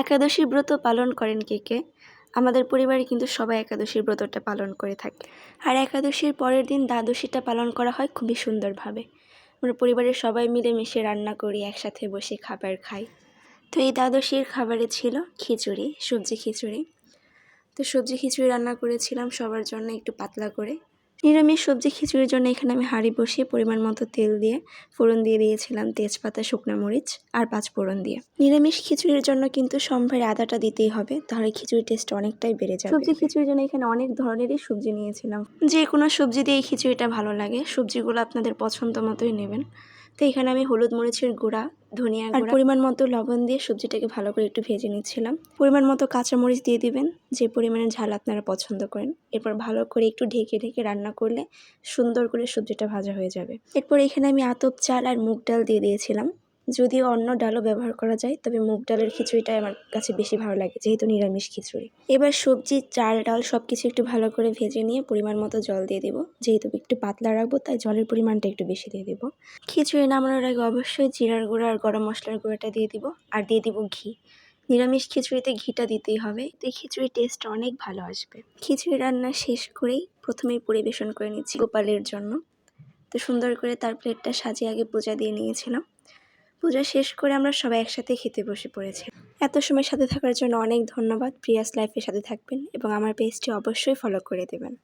একাদশী ব্রত পালন করেন কে কে? আমাদের পরিবারে কিন্তু সবাই একাদশীর ব্রতটা পালন করে থাকে। আর একাদশীর পরের দিন দ্বাদশীটা পালন করা হয় খুবই সুন্দরভাবে। আমরা পরিবারের সবাই মিলেমিশে রান্না করি, একসাথে বসে খাবার খাই। তো এই দ্বাদশীর খাবারে ছিল খিচুড়ি, সবজি খিচুড়ি। তো সবজি খিচুড়ি রান্না করেছিলাম সবার জন্য একটু পাতলা করে। নিরামিষ সবজি খিচুড়ির জন্য এখানে আমি হাঁড়ি বসিয়ে পরিমাণ মতো তেল দিয়ে ফোড়ন দিয়ে দিয়েছিলাম তেজপাতা শুকনো মরিচ আর পাঁচ ফোড়ন দিয়ে। নিরামিষ খিচুড়ির জন্য কিন্তু সম্ভারে আদাটা দিতেই হবে তাহলে খিচুড়ির টেস্ট অনেকটাই বেড়ে যায় সবজি খিচুড়ির জন্য এখানে অনেক ধরনেরই সবজি নিয়েছিলাম। যে কোনো সবজি দিয়ে এই খিচুড়িটা ভালো লাগে সবজিগুলো আপনাদের পছন্দ মতোই নেবেন। তো এখানে আমি হলুদ মরিচের গুঁড়া ধনিয়া আর পরিমাণ মতো লবণ দিয়ে সবজিটাকে ভালো করে একটু ভেজে নিচ্ছিলাম। পরিমাণ মতো কাঁচামরিচ দিয়ে দিবেন যে পরিমাণে ঝাল আপনারা পছন্দ করেন। এরপর ভালো করে একটু ঢেকে ঢেকে রান্না করলে সুন্দর করে সবজিটা ভাজা হয়ে যাবে। এরপর এখানে আমি আতপ চাল আর মুগ ডাল দিয়ে দিয়েছিলাম। যদিও অন্য ডালও ব্যবহার করা যায়, তবে মুগ ডালের খিচুড়িটাই আমার কাছে বেশি ভালো লাগে, যেহেতু নিরামিষ খিচুড়ি। এবার সবজি, চাল, ডাল সব কিছু একটু ভালো করে ভেজে নিয়ে পরিমাণ মতো জল দিয়ে দেবো। যেহেতু একটু পাতলা রাখব, তাই জলের পরিমাণটা একটু বেশি দিয়ে দেবো। খিচুড়ি নামানোর আগে অবশ্যই জিরার গুঁড়া আর গরম মশলার গুঁড়োটা দিয়ে দিব, আর দিয়ে দিব ঘি। নিরামিষ খিচুড়িতে ঘিটা দিতেই হবে এই খিচুড়ির টেস্ট অনেক ভালো আসবে। খিচুড়ি রান্না শেষ করেই প্রথমেই পরিবেশন করে নিচ্ছি গোপালের জন্য। তো সুন্দর করে তার প্লেটটা সাজিয়ে আগে পূজা দিয়ে নিয়েছিলাম। পূজা শেষ করে আমরা সবাই একসাথে খেতে বসে পড়েছি। এত সময় সাথে থাকার জন্য অনেক ধন্যবাদ প্রিয়াস লাইফের সাথে থাকবেন এবং আমার পেজটি অবশ্যই ফলো করে দেবেন।